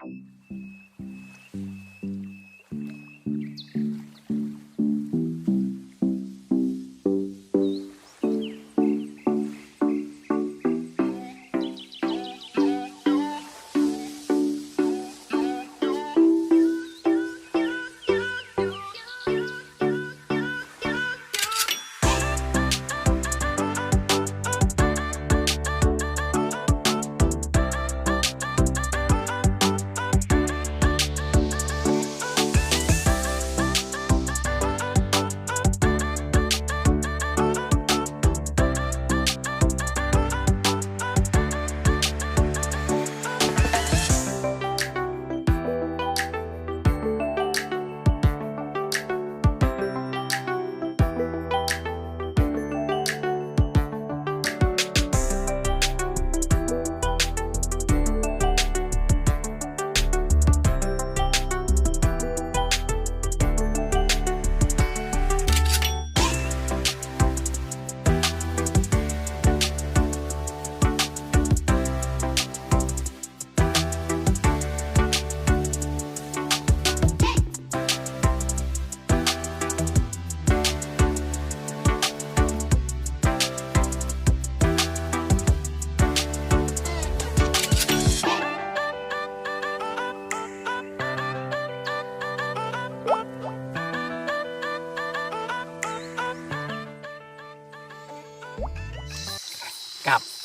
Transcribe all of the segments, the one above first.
กับ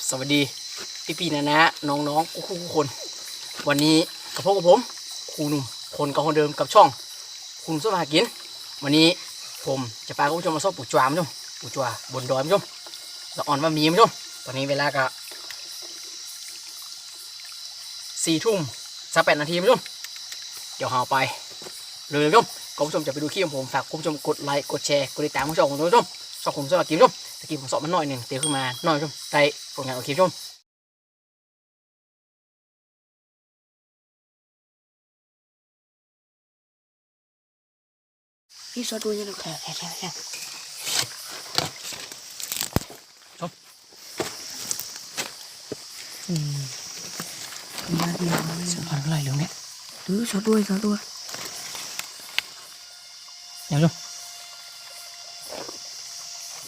สวัสดีพี่พี่ๆนะนะน้องๆทุกคน วันนี้กับพบกับผมครูหนุ่มคนกับคนเดิมกับช่องคุณสมากิน วันนี้ผมจะพาคุณผู้ชมมาซอบปูจวามชมปูจวาบนดอยมั้ชมละอ่อนว่ามีมั้ชมตอนนี้เวลาก็สี่ทุ่มสักแปดนาทีมั้ชมเดี๋ยวเราไปเลยมั้ชมคุณผู้ชมจะไปดูคลิปของผมฝากคุณผู้ชมกดไลค์กดแชร์กดติดตามช่องของคุณผู้ชมช่องผมชม ตะกี้ผมสอบมันหน่อยหนึ่งเตียวขึ้นมาหน่อยชมได้ผลงานโอเคชมพี่ซอดูยังไง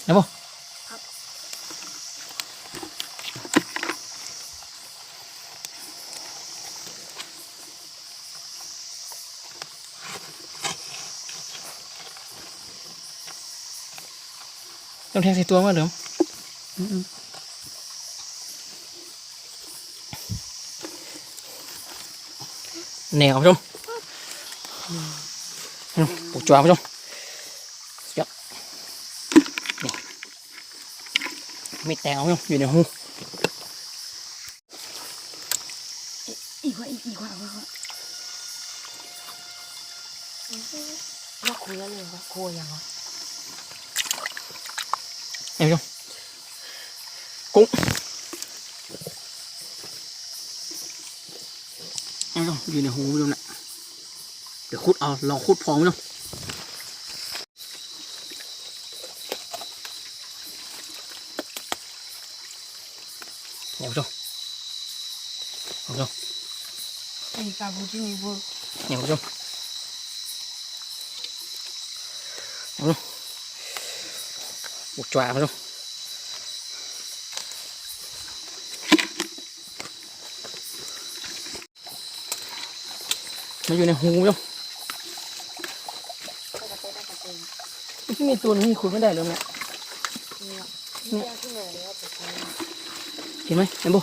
แค่แค่แค่แค่มาดีมาสมพันธ์เท่าไหร่เรื่องเนี้ยเออซอด้วยซอด้วยเดี๋ยวชมเดี๋ยวบ่ต้องแทงใส่ตัวมาเหรืออืมแนวชมปูจวบชมเยอะนี่ มีแตงเอาชมอยู่ในหูอีกว่าอีกอีกว่าว่าว่าคุยแล้วเลยว่าคุยยังวะเห็นไหมกุ้งเอาจ้ะอยู่ในหูไม่รู้นะเดี๋ยวขุดเอาลองขุดพร้อมจ้ะเดี๋ ยวจ้ะเอาจ้ะไอ้กาบูจินี่บูเดี๋ยวจ้ะเอาจ้ะบุกจ่ามาจ้ะมันอยู่ในหูจ้ะที่มีตัวนี้คุณไม่ได้เลยเนี่ยเนี่ยขึ้น เห็นไหมเห็นบุ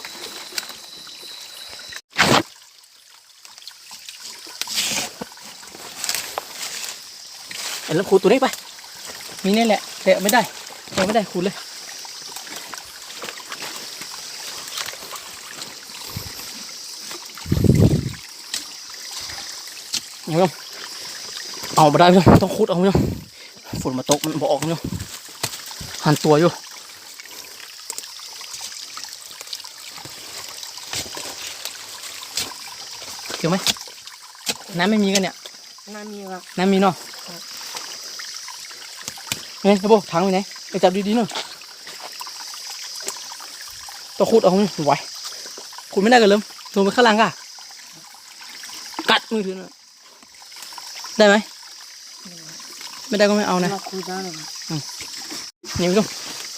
เห็นแล้วขูดตัวนี้ไป มีนี่แหละเตะไม่ได้เตะไม่ได้ขูดเลยเห็นไหมเอามาได้ไหมต้องขุดเอาไหมฝนมาตกมันบอกออกไหมหันตัวอยู่ เจอไหมน้ำไม่มีกันเนี่ยน้ำมีวะน้ำมีเนาะเฮ้ยระบบถังไปไหนไปจับดีๆหน่อยต้องขุดเอาไหมไหวขุดไม่ได้กันเลยลงไปข้างล่างก่ะกัดมือถือหน่อยได้ไหมไม่ได้ก็ไม่เอานะมาคุยได้เลยนี่ผู้ชม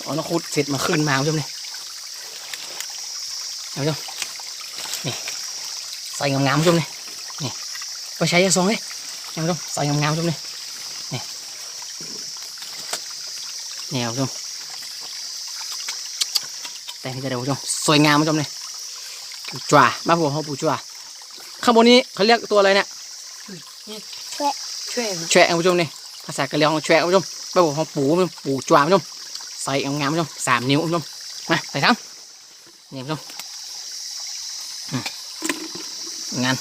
เอาน้องคุดเสร็จมาขึ้นมาผู้ชมนี่เอาผู้ชมนี่ ใส่งามๆผู้ชมนี่นี่ไปใช้ยาซองเลยเอาผู้ชมใส่งามๆผู้ชมนี่นี่นี่เอาผู้ชมแต่งให้จะได้ผู้ชมสวยงามผู้ชมนี่ปูจ้าบ้านผมเขาปูจ้าข้างบนนี้เขาเรียกตัวอะไรเนี่ยช่วยแฉะคุณผู้ชมนี่ภาษากะเหรี่ยงของแฉะคุณผู้ชมบ้านผมเขาปูคุณผู้ชมปูจ้าคุณผู้ชมใส่งามๆคุณผู้ชมสามนิ้วคุณผู้ชมมาใส่ทั้งนี่คุณผู้ชมอืม งาน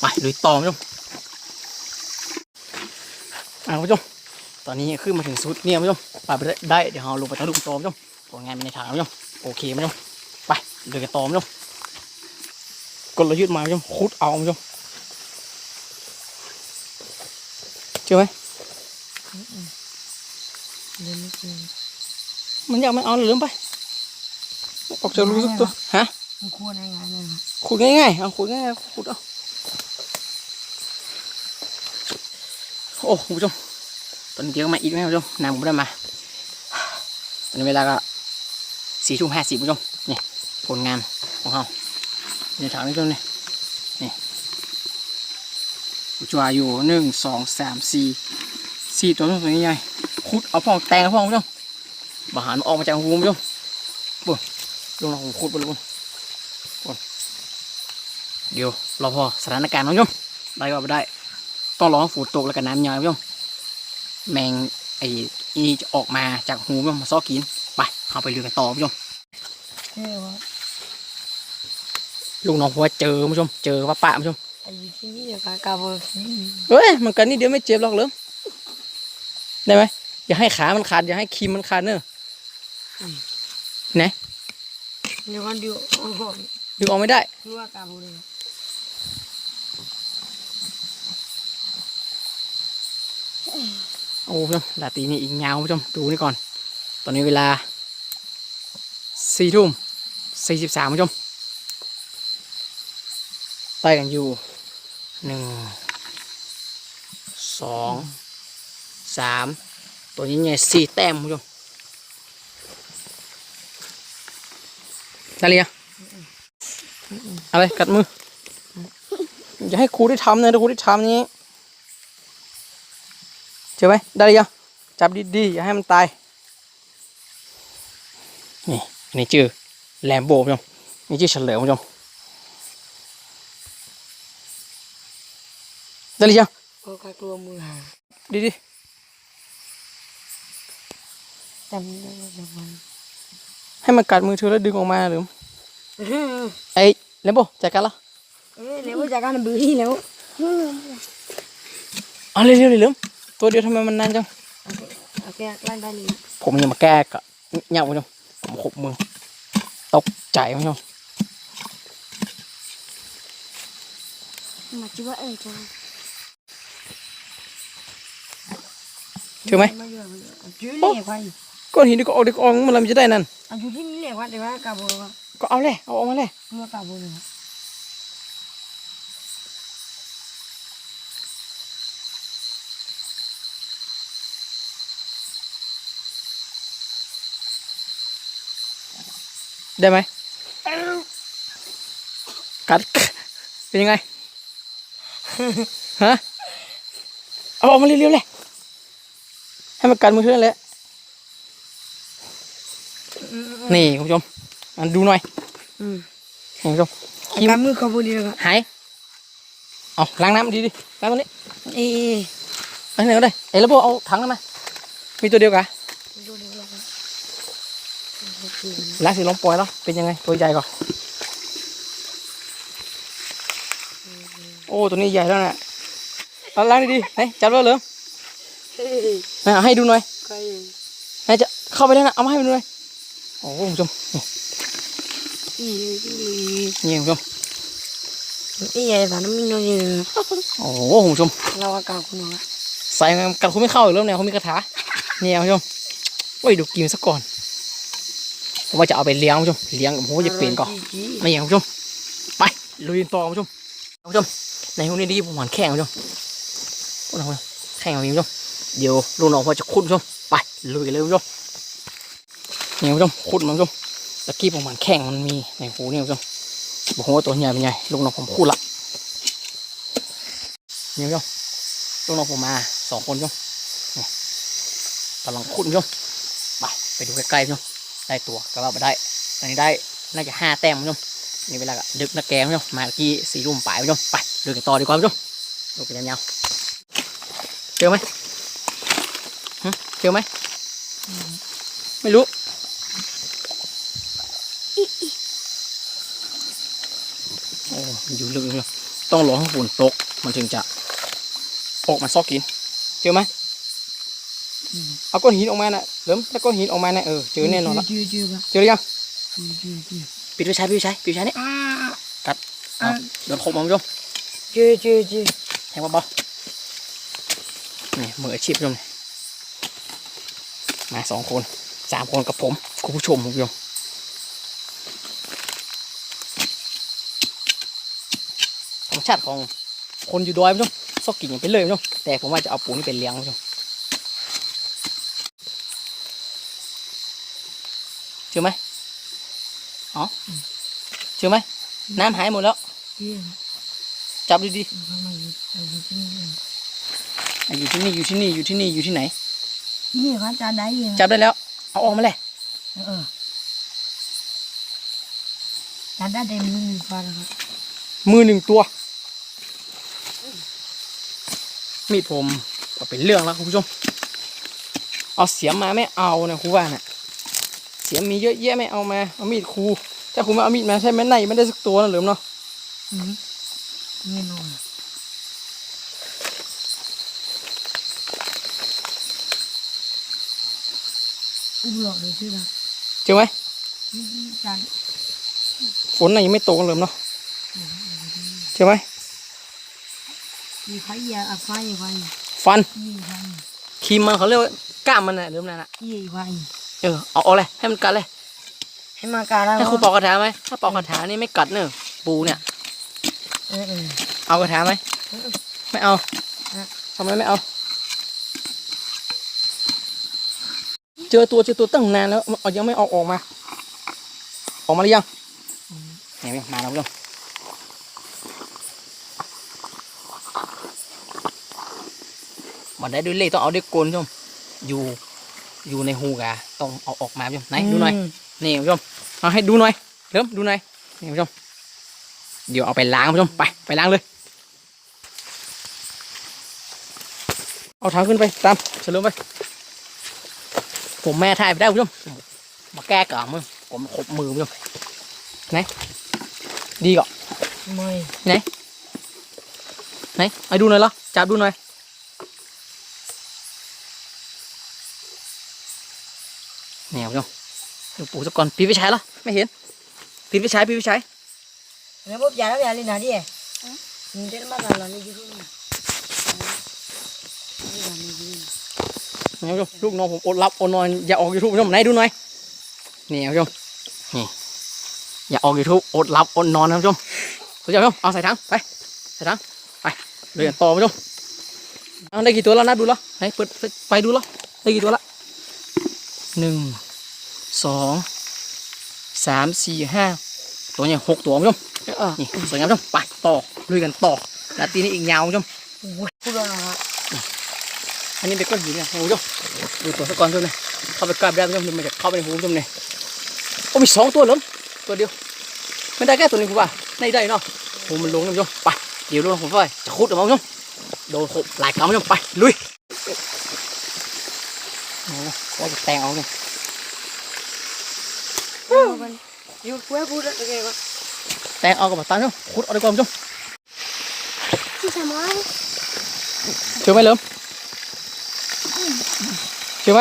ไปลุยต่อคุณผู้ชมอ่าคุณผู้ชมตอนนี้ขึ้นมาถึงสุดเนี่ยคุณผู้ชมไปไปได้เดี๋ยวเราลงไปทะลุต่อคุณผู้ชมผลงานเป็นในทางคุณผู้ชมโอเคคุณผู้ชมไปเดินกันต่อคุณผู้ชมกดระยุดมาคุณผู้ชมคุดเอาคุณผู้ชมเจอไหมเดี๋ยวไม่เจอมันอยากไม่เอาหรือลืมไปออกจะรู้สักตัวฮะ มันควรในงานเลยครับขุดง่ายๆเอาขุดง่ายๆขุดเอาโอ้คุณผู้ชมตอนนี้เดียวมาอีกไหมคุณผู้ชมน้ำผมไม่ได้มาตอนนี้เวลาก็สี่ทุ่มห้าสิบคุณผู้ชมนี่ผลงานของเขาในถังนี้ตัวนี้นี่จจาอยู่หนึ่งสองสามสี่สี่ตัวตัวนี้ใหญ่ขุดเอาพ่องแตงเอาพ่องคุณผู้ชมบาหารออกมาจากหูคุณผู้ชมบุ้ลงมาขุดไปเลยบุ้ เดี๋ยวรอพอสถานการณ์น้องโยมได้ก็ไม่ได้ ต้องรอให้ฝนตกแล้วก็น้ำยาวโยมแมงไอ้อีนี่จะออกมาจากหูโยมมาซ้อกินไปเข้าไปเรือกันต่อโยมเชื่อว่าลูกน้องเพราะว่าเจอโยมเจอว่าปะโยมไอ้อยู่ที่นี่เดี๋ยวกากาบอที่นี่เฮ้ยมันกันนี่เดียวไม่เจ็บหรอกเหรอได้ไหมอย่าให้ขามันขาดอย่าให้ครีมมันขาดเนอะไหนเดี๋ยวกันดูโอ้โหดึงออกไม่ได้รู้ว่ากาบอเลย โอ้โยมลาตรีนี่อีกยาวโยมดูนี่ก่อน ตอนนี้เวลาสี่ทุ่มสี่สิบสามโยมไต่กันอยู่หนึ่งสองสามตัวนี้เนี่ยสี่แต้มคุณผู้ชมได้เลยงอะไรกัดมือ อย่าให้ครูได้ทำนะถ้าครูได้ทำนี้ เจอไหมได้เลยงจับดีๆอย่าให้มันตาย นี่อันนี้ชื่อแลมโบคุณผู้ชมนี่ชื่อเฉลิมคุณผู้ชมได้หรือยังโอ้กากลัวมือหาดีดิจำได้ว่าแบบมันให้มันกัดมือเธอแล้วดึงออกมาหรือเออไอ้เลมโบจัดการละเออแล้วจากการบื้อที่แล้วเอาเร็วๆเลยลืม ตัวเดียวทำไมมันนานจังโอเคกล้างได้เลยผมยังมาแก้กะเงี้ยคุณผู้ชมผมขบมือตกใจคุณผู้ชมมาจิว่าเออจ้าถือไหมมาอยู่อยู่นี่ควายก้อนหินดีก็ออกดีก็ออกมันอะไรมันจะได้นั่นอยู่ที่นี่เลยควายแต่ว่ากาบอว่าก็เอาเลยเอาออกมาเลยเมื่อกาบอเลย ได้ไหมกัดเป็นยังไงฮะเอาออกมาเร็วๆเลยให้มันกัดมือเธอนั่นแหละนี่คุณผู้ชมมันดูหน่อยอืมนี่คุณผู้ชมกามือกาบอเลยครับหายเอาล้างน้ำดีดิล้างตัวนี้เอ๊ะไปไหนก็ได้เอ้ยแล้วพวกเอาถังนั้นมามีตัวเดียวกะดูดูดู ล้างสิลองปล่อยแล้วเป็นยังไงตัวใหญ่ก่อนโอ้ตัวนี้ใหญ่แล้วนะเอาล้างดีๆไหนจับแล้วเหรอเฮ้ยไหนเอาให้ดูหน่อยใครไหนจะเข้าไปได้นะเอามาให้มันดูหน่อยโอ้คุณผู้ชมอีอีนี่คุณผู้ชมอีไอ้สารน้ำมันอยู่โอ้คุณผู้ชมเราอากาศคุณว่าใส่กันคุณไม่เข้าอีกแล้วเนี่ยเขามีกระถาเนี่ยคุณผู้ชมโอ้ยดูกินซะก่อนผม ว่าจะเอาไปเลี้ยงคุณผู้ชมเลี้ยงผมว่าจะเปลี่ยนก่อนไม่อย่างคุณผู้ชมไปลุยต่อคุณผู้ชมคุณผู้ชมในห้องนี้ดีผมหวานแข้งคุณผู้ชมโอ้โหแข้งเอาคุณผู้ชมเดี๋ยวลูกน้องพอจะขุดคุณผู้ชมไปลุยเลยคุณผู้ชมนี่คุณผู้ชมขุดมันคุณผู้ชมตะกี้ผมหวานแข้งมันมีในหูนี่คุณผู้ชมบอกว่าตัวใหญ่เป็นไงลูกน้องผมขุดละนี่คุณผู้ชมลูกน้องผมมาสองคนคุณผู้ชมนี่กำลังขุดคุณผู้ชมไปไปดูใกล้ๆคุณผู้ชม ได้ตัวก็ว่าไปได้ตอนนี้ได้น่าจะห้าแต้มคุณผู้ชมนี่เวลาดึกนะแกคุณผู้ชมมาเมื่อกี้สี่รุ่มปลายคุณผู้ชมไปดูกันต่อดีกว่าคุณผู้ชมดูกันยาวๆเจอไหมเจอไหมไม่รู้โอ้อยู่ลึกเลยต้องรอให้ฝนตกมันถึงจะออกมาซอกกิน เจอไหม เอาก้อนหินออกมาน่ะเริ่มถ้าก้อนหินออกมาน่ะเออเจอแน่นอนละเจอเจอปะเจอหรือยังเจอเจอเจอปิดไฟใช้ปิดไฟใช้ปิดไฟใช้นี่อ่าเอาเดินครบมาคุณผู้ชมเจอเจอเจอแทงเบาๆนี่มืออาชีพผู้ชมมาสองคนสามคนกับผมคุณผู้ชมคุณผู้ชมธรรมชาติของคนอยู่ดอยคุณผู้ชมซอกกิ่งอย่างไปเลยคุณผู้ชมแต่ผมว่าจะเอาปูนี่เป็นเลี้ยงคุณผู้ชม เจอไหมอ๋อเจอไหมน้ำหายหมดแล้ว จับดีๆทำไมอยู่ที่นี่อะอยู่ที่นี่อยู่ที่นี่อยู่ที่นี่อยู่ที่ไหน นี่เขาจะได้ยังจับได้แล้ว เอาออกมาเลยเออจะได้ได้มือฟันครับมือหนึ่งตัว มีดผมก็เป็นเรื่องแล้วคุณผู้ชม เอาเสียมมาไม่เอานะครูว่าน่ะ เสียมมีเยอะแยะไม่เอามาเอามีดครูถ้าครูไม่เอามีดมาใช้แม่ในไม่ได้สักตัวนะเหลือมเนาะอืมไม่นอนอุ้มหลอกเลยใช่ไหมเจอไหมนี่จันฝนน่ะยังไม่ตกกันเหลือมเนาะเจอไหมมีไฟยาอะไฟไฟฟันยี่ไฟครีมมันเขาเรียกว่ากล้ามมันน่ะเหลือมนั่นน่ะยี่ไฟ เออเอาเอาเลยให้มันกัดเลย ให้มาการแล้วให้ครูเป่ากระถาไหมถ้าเป่ากระถานี่ไม่กัดเนอะปูเนี่ยเออเออเอากระถาไหมไม่เอาอะทำไมไม่เอา เจอตัวเจอตัวตั้งนานแล้วเอายังไม่เอาออกมา ออกมาหรือยังเห็นไหมมาแล้วเพื่อนมาได้ด้วยเล่ห์ต้องเอาด้วยกลชมอยู่ อยู่ในหูกะต้องเอาออกมาชมไหนดูหน่อยมนี่ผู้ชมเอาให้ดูหน่อยเริ่มดูหน่อยนี่ผู้ชมเดี๋ยวเอาไปล้างผู้ชมไปไปล้างเลย เอาถังขึ้นไปตามเฉลิมไปผมแม่ถ่ายไปได้ผู้ชมมาแก้กล่าวมึงผมขบมือผู้ชมไหนดีก่อนไม่ไหนไอ้ดูหน่อยเหรอจับดูหน่อย เนี่ยผู้ชมดูปูสักก่อนปีไปใช้เหรอไม่เห็นปีไปใช้ปีไปใช้แล้วปุ๊บยาแล้วยาเลยนะดิมึงเดินมากันแล้วนี่ยืนนี่ผู้ชมลูกน้องผมอดรับอดนอนอย่าออกยูทูบผู้ชมไหนดูหน่อยนี่ผู้ชมนี่อย่าออกยูทูบอดรับอดนอนนะผู้ชมผู้ชมเอาใส่ถังไปใส่ถังไปเรียนต่อผู้ชมเอาได้กี่ตัวแล้วนับดูแล้วไหนเปิดไปดูแล้วได้กี่ตัวละหนึ่ง สองสามสี่ห้าตัวเนี่ยหกตัวผู้ชมเออนี่สวยงามผู้ชมไปต่อลุยกันต่อนาทีนี้อีกยาวผู้ชมโอ้ยพูดแล้วนะอันนี้เป็นก้อนหินเนี่ยโอ้โหเจ้าดูตัวสักก้อนเจ้าเลยเข้าไปใกล้ไม่ได้เจ้ามันจะเข้าไปในหูเจ้าเนี่ยโอ้มีสองตัวเหรอตัวเดียวไม่ได้แค่ตัวนี้ผมว่าไม่ได้เนาะโอ้มันลงนะเจ้าไปเดี๋ยวดูผมไปจะขุดออกมาเจ้าโดนหกหลายกำเจ้าไปลุยโอ้โหว่าจะแตงเอาเจ้ อยู่เพื่อพูดอะไรกันวะแตงเอากับมาตันเจ้าขุดเอาดีกว่าเจ้าที่สมองเจอไหมเลิมเจอไหม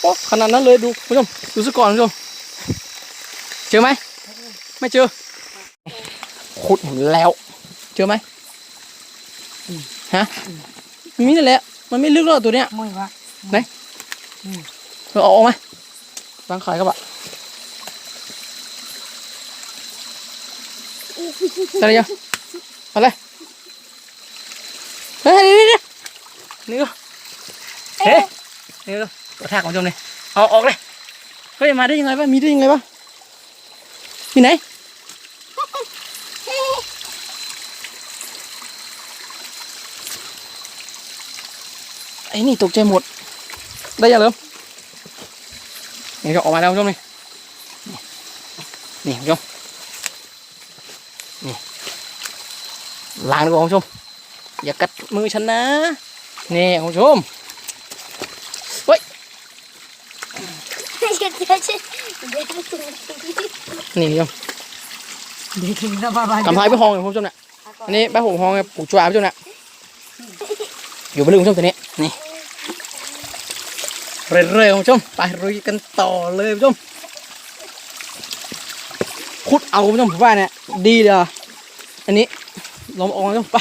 โอ้ขนาดนั้นเลยดูคุณผู้ชมดูซะก่อนคุณผู้ชมเจอไหมไม่เจอขุดหมดแล้ว เจอไหมฮะมีนั่นแหละมันไม่ลึกหรอกตัวเนี้ยไม่วะเราเอาออกมาล้งขายครับ อะได้หรือยังมาเลยเฮ้ยนี่นี่นี่ก็เฮ้ยนี่ก็ตัวทากของชมเลยเอาออกเลยเฮ้ยมาได้ยังไงวะมีได้ยังไงวะที่ไหนไอ้นี่ตกใจหมด ได้ยังเริ่มนี่ก็ออกมาแล้วคุณผู้ชมนี่นี่คุณผู้ชม ล้างดีกว่าคุณผู้ชม อย่ากัดมือฉันนะ นี่คุณผู้ชมเฮ้ยนี่คุณผู้ชมเด็กกินบ้าบ้าทำลายไปห้องคุณผู้ชมเนี่ยอันนี้ใบหงห้องปลูกจั่วคุณผู้ชมเนี่ยอยู่ไปเลยคุณผู้ชมตัวนี้นี่เร็วๆคุณผู้ชมไปลุยกันต่อเลยคุณผู้ชมขุดเอาคุณผู้ชมผมว่าเนี่ยดีเลยอันนี้ ลองเอาคุณผู้ชมไป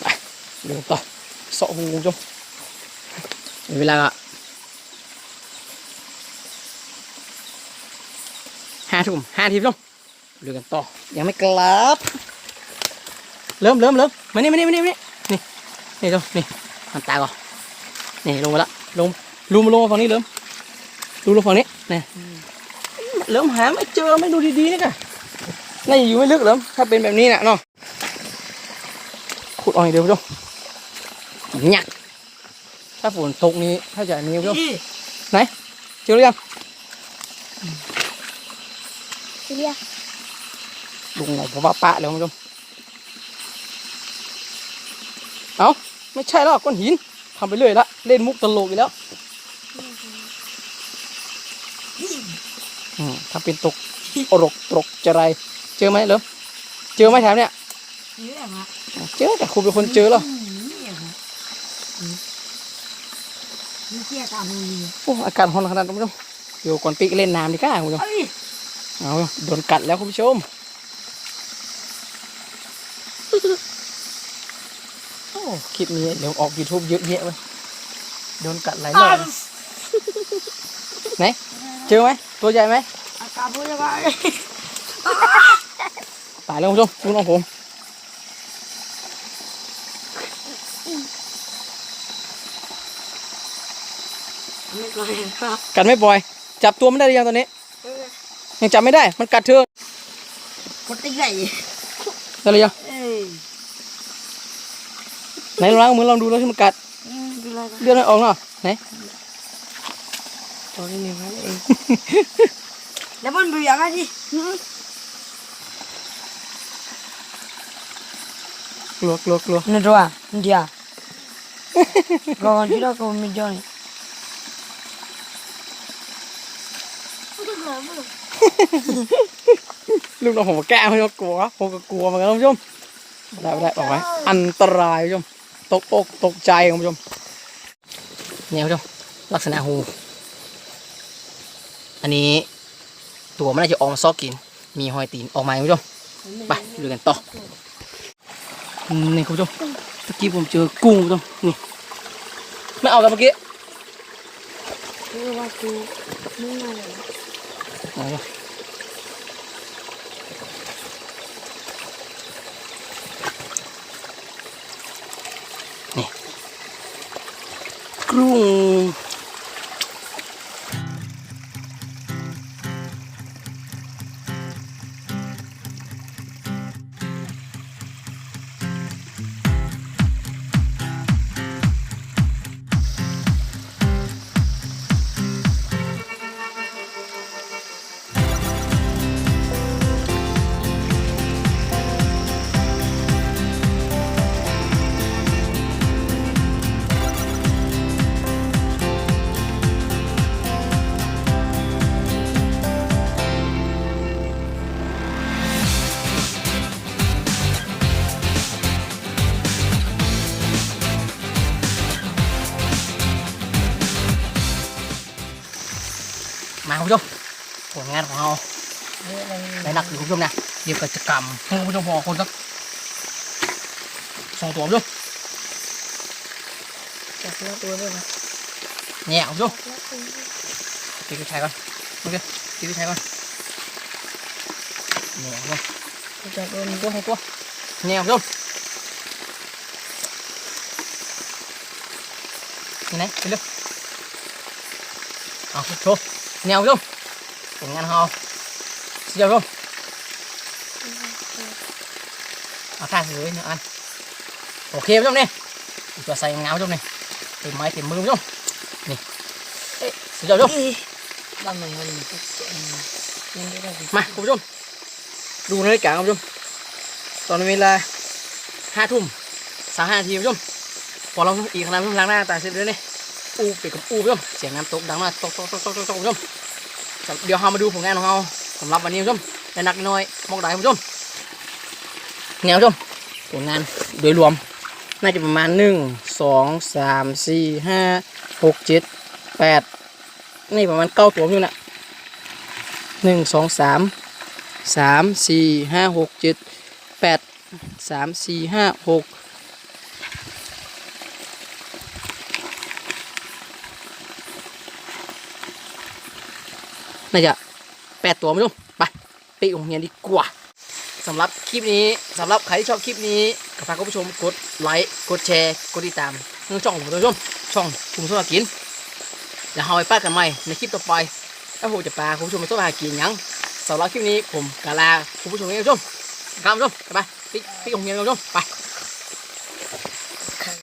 ไปเดินต่อเสาะหูคุณผู้ชมเวลาห้าทุ่มห้าทีคุณผู้ชมเดินกันต่อยังไม่กลับ เริ่มเริ่มเริ่มมานี่มานี่มานี่มานี่นี่นี่ดูนี่มันตาก่อนนี่ลงมาละลงลุมลงมาฝั่งนี้เริ่มลุมลงฝั่งนี้นี่เริ่มหาไม่เจอไม่ดูดีๆนี่กัน น่าจะอยู่ไม่ลึกเริ่มถ้าเป็นแบบนี้น่ะเนาะขุดเอ่อยเดี๋ยวดูเนี่ยถ้าฝนตกนี้ถ้าจะนี้ดูเจอหรือยังลุงไหนผมว่าปะแล้วคุณผู้ชมเอ้าไม่ใช่หรอกก้อนหินทำไปเรื่อยละเล่นมุกตลกอีกแล้วอืมทำเป็นตกอรกตกจะไร เจอไหมเหรอเจอไหมแถวเนี้ยนี่แหละฮะเจอแต่คุณเป็นคนเจอแล้วนี่เกี่ยตามมือโอ้อากาศร้อนขนาดนั้นคุณผู้ชมเดี๋ยวก่อนปีกเล่นน้ำดีกว่าคุณผู้ชมเอ้ยเอาโดนกัดแล้วคุณผู้ชมโอ้คลิปนี้เดี๋ยวออกยูทูบเยอะแยะเลยโดนกัดหลายรอบไหนเจอไหมตัวใหญ่ไหมอากาศพูดยังไง ตายแล้วคุณผู้ชมดูน้องผมไม่กลัวเลยครับกัดไม่ปล่อย จับตัวไม่ได้หรือยังตอนนี้ ยังจับไม่ได้ มันกัดเธอคนตีใหญ่ได้หรือยังเอ้ยไหนลองล้างมือลองดูแล้วที่มันกัดดูอะไรกันเลือดไม่ออกเนาะไหนตัวนี้มันเองแล้วมันเบื่อไงดิ ลัวกลัวกลัวนี่ตัวเดียวก่อนที่เราก็ไม่จอยลูกน้องผมก็แก้ไม่กลัวผมก็กลัวเหมือนกันคุณผู้ชมได้ไม่ได้บอกไว้อันตรายคุณผู้ชมตกอกตกใจคุณผู้ชมเนี่ยคุณผู้ชมลักษณะหู อันนี้ตัวมันน่าจะออกมาซอกกิน มีหอยตีนออกมาคุณผู้ชมไปดูกันต่อ นี่คุณผู้ชมตะกี้ผมเจอกุ้งคุณผู้ชมนี่ไม่เอาแล้วเมื่อกี้คือว่ากูไม่มาเลยเอาละนี่กุ้ง ผู้ชมผลงานของเราได้หนักอยู่คุณผู้ชมนะเดี๋ยวกิจกรรมให้คุณผู้ชมพอคนสักสองตัวคุณผู้ชมจับเนื้อตัวด้วยนะเนี่ยคุณผู้ชมตีผู้ชายก่อนโอเคตีผู้ชายก่อนเนี่ยคุณผู้ชมจะโดนตัวให้ตัวเนี่ยคุณผู้ชมนี่ไหนไปเร็วเอาโชว์ เนี่ยคุณผู้ชมผลงานของเราสุดยอดคุณผู้ชมเอาท่าสวยหนึ่งอันโอเคคุณผู้ชมนี่ตัวใส่งามคุณผู้ชมนี่เต็มไม้เต็มมือคุณผู้ชมนี่เอ๊ะสุดยอดคุณผู้ชมบ้านมันมันก็เสียงยังได้ได้ดีมาคุณผู้ชมดูนาฬิกาคุณผู้ชมตอนนี้เวลาห้าทุ่มสามห้านาทีคุณผู้ชมพอเราอีกครั้งคุณผู้ชมล้างหน้าตาเสร็จแล้วนี่อูเป็ดกับอูคุณผู้ชม เสียงน้ำตกดังมากตกตกตกตกตกตกผู้ชมเดี๋ยวเรามาดูผลงานของเราสำหรับวันนี้คุณผู้ชมในหนักน้อยมอกได้คุณผู้ชมเนี่ยคุณผู้ชมผลงานโดยรวมน่าจะประมาณหนึ่งสองสามสี่ห้าหกเจ็ดแปดนี่ประมาณเก้าตัวอยู่นะหนึ่งสองสามสามสี่ห้าหกเจ็ดแปดสามสี่ห้าหก น่าจะแปดตัวไม่รู้ไปไปโรงเรียนดีกว่าสำหรับคลิปนี้สำหรับใครที่ชอบคลิปนี้ก็ฝากคุณผู้ชมกดไลค์กดแชร์กดติดตามเรื่องช่องของผมด้วยคุณผู้ชมช่องคุณผู้ชมกินแล้วเราไปป้ากันใหม่ในคลิปต่อไปถ้าผมจะปลาคุณผู้ชมมาต้องหากินยังสำหรับคลิปนี้ผมกาลาคุณผู้ชมนี่คุณผู้ชมครับคุณผู้ชมไปไปปิ๊กปิ๊กของเมียคุณผู้ชมไป